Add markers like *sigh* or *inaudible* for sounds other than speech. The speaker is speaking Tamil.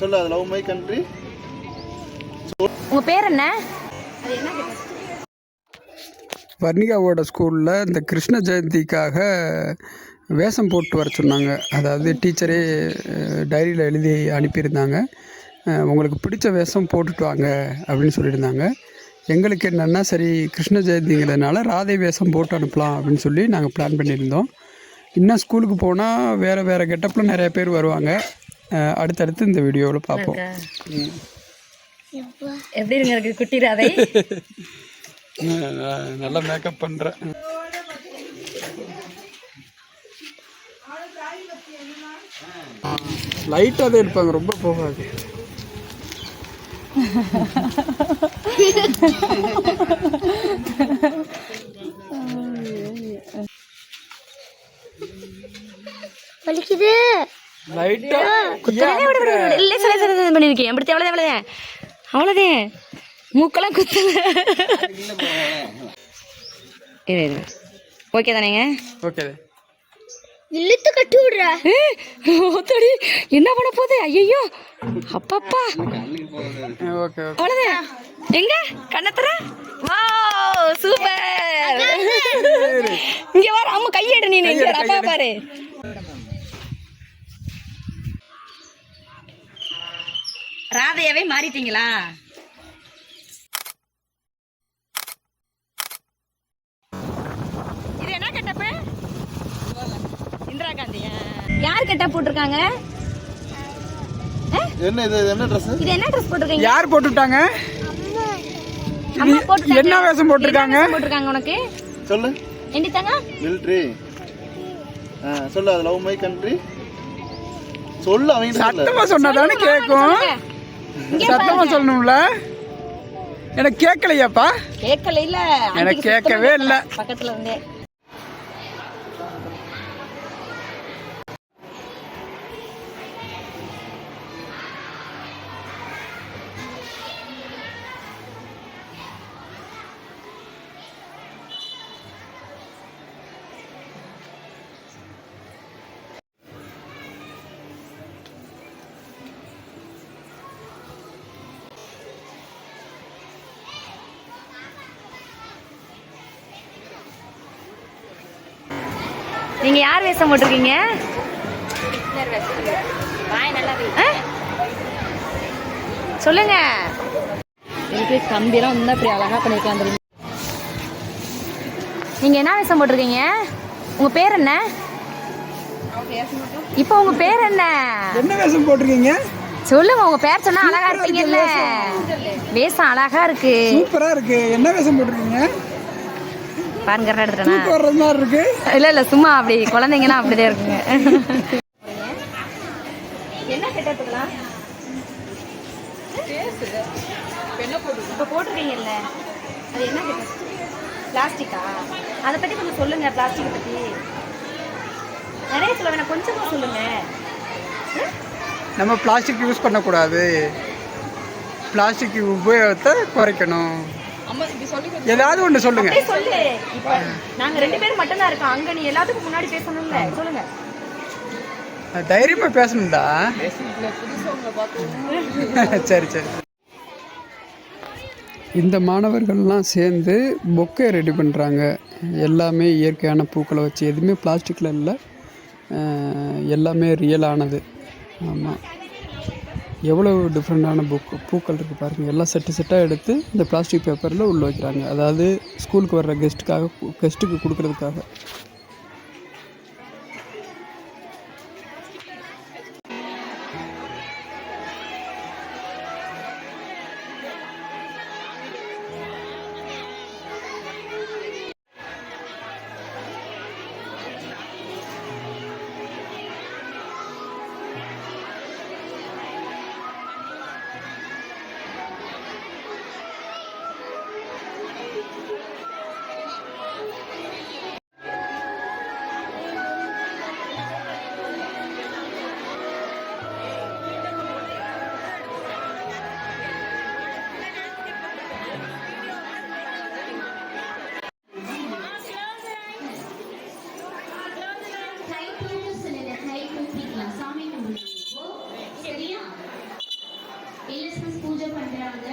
சொல்லு அது லவ் மை கண்ட்ரி உங்க பேர் என்ன? வர்ணிகாவோட ஸ்கூலில் இந்த கிருஷ்ண ஜெயந்திக்காக வேஷம் போட்டு வர சொன்னாங்க. அதாவது டீச்சரே டைரியில் எழுதி அனுப்பியிருந்தாங்க. உங்களுக்கு பிடிச்ச வேஷம் போட்டுட்டு வாங்க அப்படின்னு சொல்லியிருந்தாங்க. எங்களுக்கு என்னென்னா சரி கிருஷ்ண ஜெயந்திங்கிறதுனால ராதை வேஷம் போட்டு அனுப்பலாம் அப்படின்னு சொல்லி நாங்கள் பிளான் பண்ணியிருந்தோம். இன்னும் ஸ்கூலுக்கு போனால் வேறு வேறு கெட்டப்பில் நிறைய பேர் வருவாங்க. அடுத்தடுத்து இந்த வீடியோவில் பார்ப்போம். எப்படி இருங்க இருக்கு குட்டி ராதை? நல்லா மேக்கப் பண்ணுறேன் லைட்டாக தான் இருப்பாங்க ரொம்ப போகாது. வலிக்குது. இல்லை சொல்ல பண்ணியிருக்கேன் அப்படி அவ்வளோதான் அவ்வளோதான் அவ்வளோதான் மூக்கெல்லாம் இரு ஓகே தானேங்க ஓகே இழுத்து கட்டி விடுற. ஓத்தடி என்ன பண்ண போகுது? ஐயோ அப்பப்பா. ஓகே ஓகே அவ்வளோதான் எங்க? கண்ணத்துற? வா சூப்பர் இங்க வர அம்மா கையெடு நீ இங்க வர, அப்பா பாரு. ராதையாவே மாறிட்டீங்களா? இது என்ன கெட்டப்பு? இந்திரா காந்தியா யார் கெட்டப் போட்டிருக்காங்க? என்ன இது? என்ன ட்ரெஸ் இது என்ன ட்ரெஸ் போட்டிருக்கீங்க? யார் போட்டுட்டாங்க. என்ன வேஷம் போட்டிருக்காங்க? போட்டிருக்காங்க உனக்கு? சொல்லு. ஏண்டி தங்க? மிலிட்ரி சொல்லு. அது லவ் மை கண்ட்ரி சொல்லு அவங்க சத்தமா சொன்னாதானே கேட்கும் சத்தமா சொல்லணும்ல? எனக்கு கேட்கலையாப்பா கேட்கல இல்ல எனக்கு கேட்கவே இல்லை. பக்கத்துல இருந்தே நீங்க யார் வேஷம் போட்டிருக்கீங்க? சொல்லுங்க. எனக்கு கம்பிலாம் வந்து அப்படி அழகா பண்ணிருக்கலாம் தெரியுமா நீங்க என்ன வேஷம் போட்டிருக்கீங்க? உங்க பேர் என்ன? இப்போ உங்க பேர் என்ன? என்ன வேஷம் போட்டிருக்கீங்க? சொல்லுங்க உங்க பேர் சொன்னா அழகா இருப்பீங்கல்ல. வேஷம் அழகா இருக்கு. சூப்பரா இருக்கு. என்ன வேஷம் போட்டிருக்கீங்க? பாருங்க எடுத்துட்டேனா வர்றது மாதிரி இருக்கு. இல்ல இல்ல சும்மா அப்படி. குழந்தைங்கன்னா அப்படிதான் இருக்குங்க. என்ன கெட்டதுக்கலாம் இப்போ போட்டிருக்கீங்கல்ல. அது என்ன கெட்டது பிளாஸ்டிக்கா? அதை பத்தி கொஞ்சம் சொல்லுங்க பிளாஸ்டிக்கை பத்தி. நிறைய சொல்ல வேணாம். கொஞ்சமா சொல்லுங்க. நம்ம பிளாஸ்டிக் யூஸ் பண்ணக்கூடாது. பிளாஸ்டிக் உபயோகத்தை குறைக்கணும். ஏதாவது ஒன்று சொல்லுங்க. சொல்லு. இப்போ நாங்க ரெண்டு பேரும் மட்டும் தான் இருக்கோம். அங்க நீ எல்லாத்துக்கும் முன்னாடி பேசணும்ல. சொல்லுங்க. தைரியமா பேசணும்டா. *laughs* சரி சரி. இந்த மாணவர்கள்லாம் சேர்ந்து பொக்கே ரெடி பண்ணுறாங்க எல்லாமே இயற்கையான பூக்களை வச்சு. எதுவுமே பிளாஸ்டிக்கில் இல்லை. எல்லாமே ரியலானது ஆமாம் எவ்வளோ டிஃப்ரெண்ட்டான புக் பூக்கள் இருக்குது பாருங்கள் எல்லாம் செட்டு செட்டாக எடுத்து இந்த பிளாஸ்டிக் பேப்பரில் உள்ளே வைக்கிறாங்க. அதாவது ஸ்கூலுக்கு வர்ற கெஸ்ட்டுக்காக கெஸ்ட்டுக்கு கொடுக்குறதுக்காக. எல்எஸ்எஸ் பூஜை பண்ணுறாங்க